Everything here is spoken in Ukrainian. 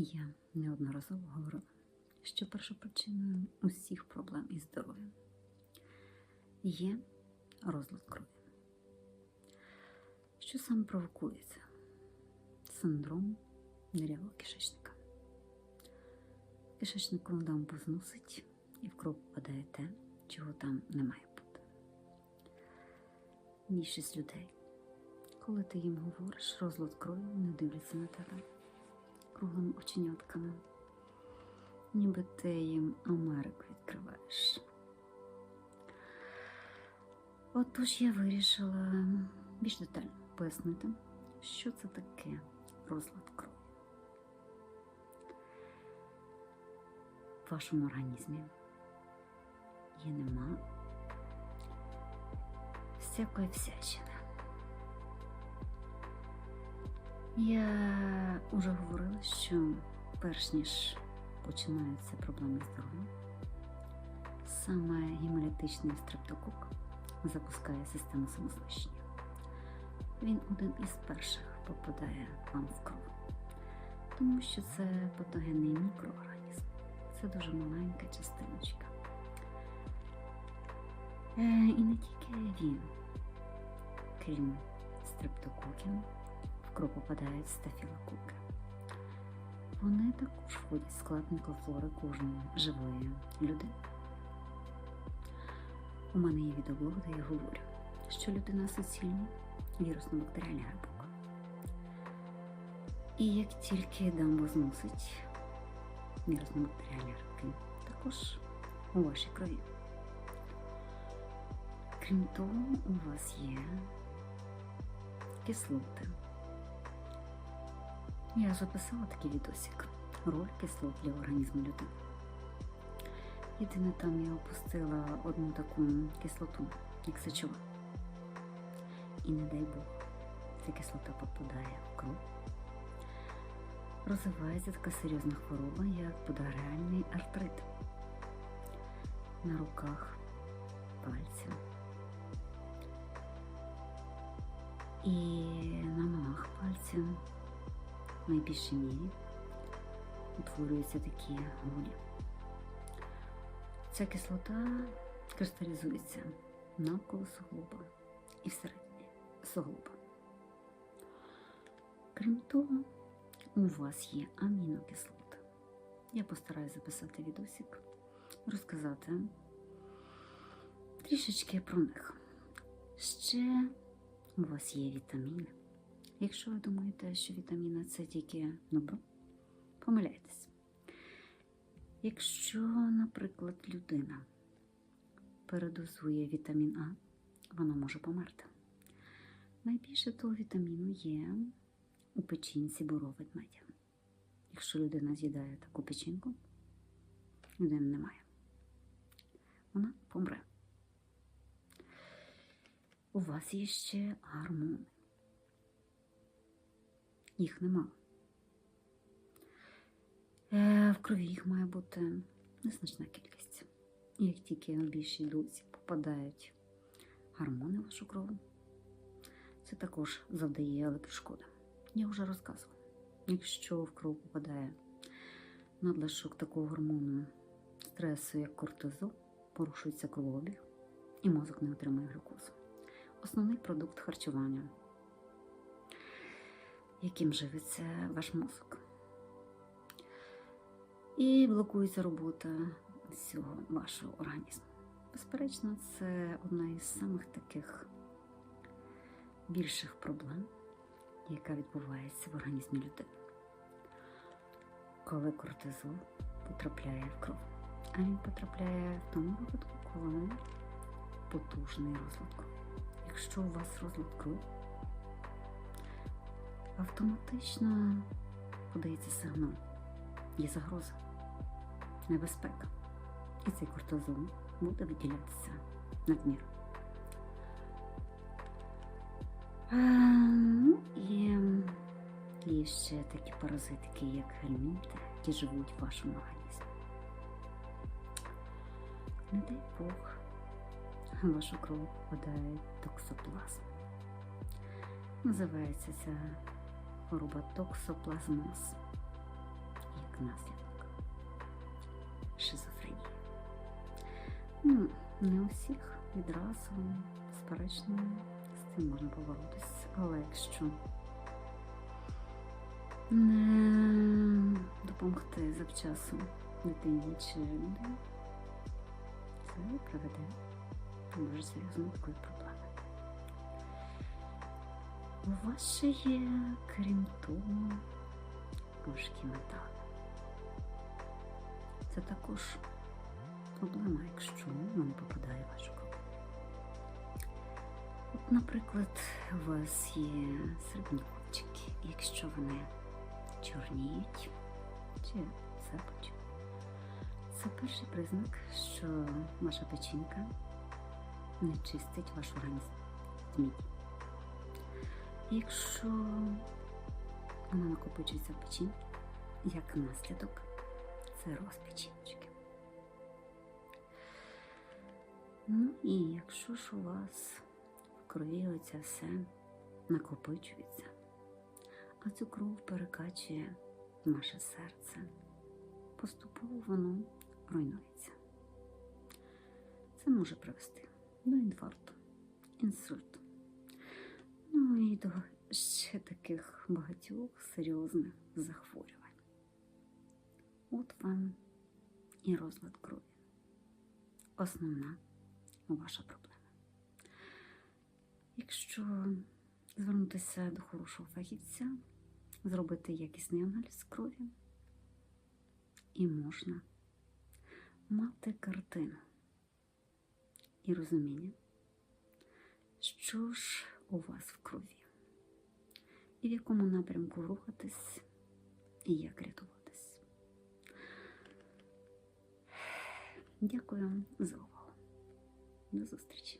І я неодноразово говорила, що першопричиною усіх проблем із здоров'ям є розлад крові. Що саме провокується? Синдром нерявого кишечника. Кишечником дамбу зносить і в кров попадає те, чого там не має бути. Більшість людей, коли ти їм говориш розлад крові, не дивляться на тебе круглими оченятками, ніби ти їм Америку відкриваєш. Отож я вирішила більш детально пояснити, що це таке розлад крові. В вашому організмі є нема всякої всячини. Я вже говорила, що перш ніж починаються проблеми здоров'я, саме гемолітичний стрептокок запускає систему самознищення. Він один із перших попадає вам в кров, тому що це патогенний мікроорганізм. Це дуже маленька частиночка. Е, і не тільки він, крім стрептококів, попадають стафілококи. Вони також входять в склад мікрофлори кожної живої людини. У мене є відеоблог, де я говорю, що людина суцільна вірусно-бактеріальний грибок. І як тільки дамбу зносить вірусно-бактеріальні грибки, також у вашій крові. Крім того, у вас є кислоти. Я записала такий відосик. Роль кислот для організму людини. Єдине там я опустила одну таку кислоту, як сечова. І не дай Бог, ця кислота попадає в кров. Розвивається така серйозна хвороба, як подагреальний артрит на руках, пальців. І на ногах пальців в найбільшій мірі утворюються такі гулі. Ця кислота кристалізується навколо суглоба і всередині суглоба. Крім того, у вас є амінокислоти. Я постараюся записати відосик, розказати трішечки про них. Ще у вас є вітаміни. Якщо ви думаєте, що вітаміни це тільки добро, помиляєтесь. Якщо, наприклад, людина передозує вітамін А, вона може померти. Найбільше того вітаміну є у печінці бороведмедя. Якщо людина з'їдає таку печінку, людини немає. Вона помре. У вас є ще гормони. Їх нема. Е, В крові їх має бути незначна кількість. Як тільки в більшій дозі попадають гормони в вашу кров, це також завдає електрошкоди. Я вже розказувала. Якщо в кров попадає надлишок такого гормону стресу, як кортизол, порушується кровообіг, і мозок не отримує глюкозу. Основний продукт харчування, яким живиться ваш мозок. І блокується робота всього вашого організму. Безперечно, це одна із самих таких більших проблем, яка відбувається в організмі людини. Коли кортизол потрапляє в кров. А він потрапляє в тому випадку, коли потужний розлад крові. Якщо у вас розлад крові, автоматично подається сигнал. Є загроза, небезпека. І цей кортизол буде виділятися надміру. А, ну, і є ще такі паразитики, як гельмінти, які живуть в вашому організмі. Не дай Бог, вашу кров попадає токсоплазм. Називається ця хвороба токсоплазмоз. як наслідок шизофренії. Ну, не у всіх відразу, безперечно, з цим можна поборотися, але якщо не допомогти завчасу дитині чи людині, це приведе до дуже такої проблеми. У вас ще є, крім того, важкі метали. Це також проблема, якщо вони попадає в вашу кров. От, наприклад, у вас є середньокопчики, і якщо вони чорніють чи запечуть, це перший признак, що ваша печінка не чистить ваш організм з міді. І Якщо вона накопичується в печінці, як наслідок, це розпечінчики. Ну і якщо ж у вас в крові оце все накопичується, а цю кров перекачує наше серце, поступово воно руйнується. Це може привести до інфаркту, інсульту, ну і до ще таких багатьох серйозних захворювань. От вам і розлад крові. Основна ваша проблема. Якщо звернутися до хорошого фахівця, зробити якісний аналіз крові, і можна мати картину і розуміння, що ж у вас в крові, і в якому напрямку рухатись, і як рятуватись. Дякую за увагу. До зустрічі!